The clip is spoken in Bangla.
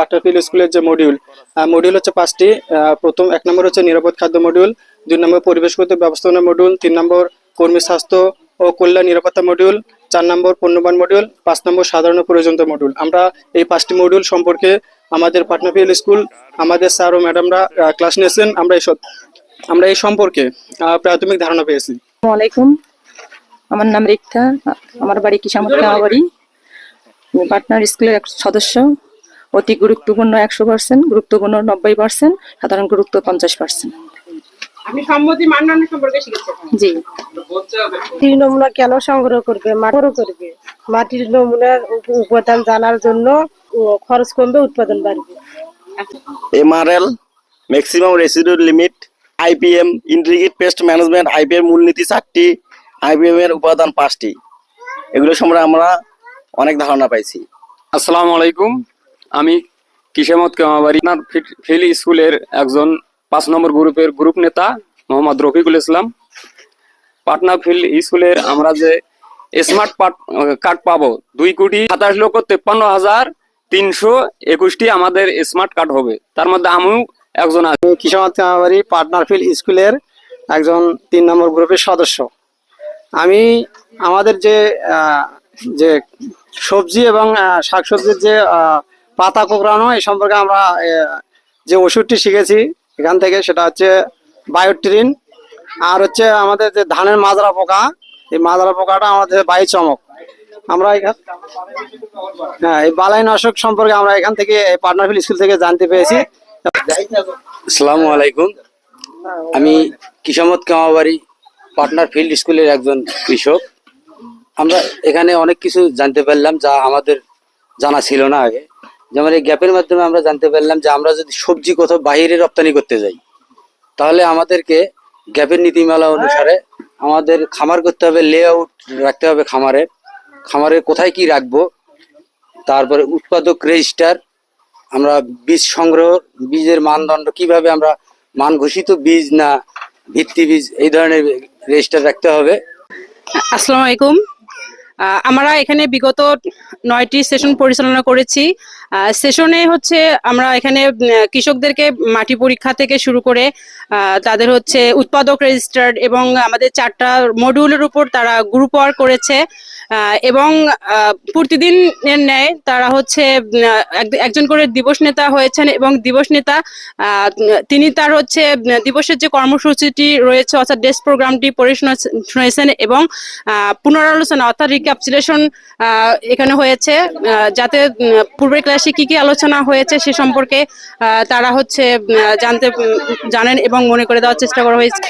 পাটনাফিল স্কুলের যে মডিউল মডিউল হচ্ছে পাঁচটি। প্রথম এক নম্বর হচ্ছে নিরাপদ খাদ্য মডিউল দুই নম্বর পরিবেশগত ব্যবস্থাপনা মডিউল তিন নম্বর কর্মী স্বাস্থ্য ও কল্যাণ নিরাপত্তা মডিউল চার নম্বর পণ্যবান মডিউল পাঁচ নম্বর সাধারণ ও প্রয়োজনীয়তা মডিউল আমরা এই পাঁচটি মডিউল সম্পর্কে আমাদের পাটনাফিল স্কুল আমাদের স্যার ও ম্যাডামরা ক্লাস নিয়েছেন। আমরা এই আমরা এই সম্পর্কে প্রাথমিক ধারণা পেয়েছি। আমার নাম রেখা আমার বাড়ি কিসামত কামাবাড়ি আমি পার্টনার স্কুলের এক সদস্য। অতি গুরুত্বপূর্ণ একশো পার্সেন্ট গুরুত্বপূর্ণ নব্বই পার্সেন্ট সাধারণ গুরুত্ব পঞ্চাশ পার্সেন্ট জি। মাটির নমুনা কেন সংগ্রহ করবে? মাটির করবে। মাটির নমুনার উপাদান জানার জন্য খরচ কমবে উৎপাদন বাড়বে। MRL maximum limit IPM pest management IPM মূলনীতি চারটি আইপিএম এর উপাদান পাঁচটি। এগুলো সম্পর্কে আমরা অনেক ধারণা পাইছি। আসসালামু আলাইকুম। আমি কিসামত কামাবাড়ি ফিল স্কুলের একজন পাঁচ নম্বর গ্রুপের গ্রুপ নেতা, মোহাম্মদ রফিকুল ইসলাম। পাটনা ফিল্ড স্কুলের আমরা যে স্মার্ট কার্ড পাবো, দুই কোটি সাতাশ লক্ষ তেপ্পান্ন হাজার তিনশো একুশটি আমাদের স্মার্ট কার্ড হবে। তার মধ্যে আমিও একজন আছি। কিশোরনাথ কামাবাড়ি পার্টনারফিল স্কুলের একজন তিন নম্বর গ্রুপের সদস্য। আমি আমাদের যে যে সবজি এবং শাকসবজির যে পাতা কোঁকড়ানো, এই সম্পর্কে আমরা যে ওষুধটি শিখেছি এখান থেকে, সেটা হচ্ছে বায়োট্রিন, আর হচ্ছে আমাদের যে ধানের মাজরা পোকা, এই মাজরা পোকাটা আমাদের বায়ু চমক। আমরা এখান হ্যাঁ এই বালাই নাশক সম্পর্কে আমরা এখান থেকে পার্টনারফিল স্কুল থেকে জানতে পেরেছি। আসসালামু আলাইকুম। আমি কিসমত কামাবাড়ি পার্টনার ফিল্ড স্কুলের একজন কৃষক। আমরা এখানে অনেক কিছু জানতে পারলাম যা আমাদের জানা ছিল না আগে। যেমন এই গ্যাপের মাধ্যমে আমরা জানতে পারলাম যে আমরা যদি সবজি কোথাও বাইরে রপ্তানি করতে যাই, তাহলে আমাদেরকে গ্যাপের নীতিমালা অনুসারে আমাদের খামার করতে হবে লে আউট রাখতে হবে খামারে। খামারে কোথায় কি রাখব? তারপরে উৎপাদক রেজিস্টার আমরা বীজ সংগ্রহ, বীজের মানদণ্ড কীভাবে আমরা মান ঘোষিত বীজ না ভিত্তি বীজ, এই ধরনের রেজিস্টার রাখতে হবে। আসসালামু আলাইকুম। আমরা এখানে বিগত নয়টি সেশন পরিচালনা করেছি। সেশনে হচ্ছে আমরা এখানে কৃষকদেরকে মাটি পরীক্ষা থেকে শুরু করে তাদের হচ্ছে উৎপাদক রেজিস্টার্ড এবং আমাদের চারটা মডিউলের উপর তারা গ্রুপ ওয়ার্ক করেছে। এবং প্রতিদিন ন্যায় তারা হচ্ছে এক- একজন করে দিবস নেতা হয়েছেন এবং দিবস নেতা তিনি তার হচ্ছে, দিবসের যে কর্মসূচিটি রয়েছে, অর্থাৎ ডেস্ক প্রোগ্রামটি পড়ে শোনা- শুনেছেন এবং পুনরালোচনা অর্থাৎ রিক্যাপচুলেশন এখানে হয়েছে যাতে পূর্বের ক্লাসে কি কি আলোচনা হয়েছে সে সম্পর্কে তারা হচ্ছে জানতে জানেন এবং মনে করে দেওয়ার চেষ্টা করা হয়েছে।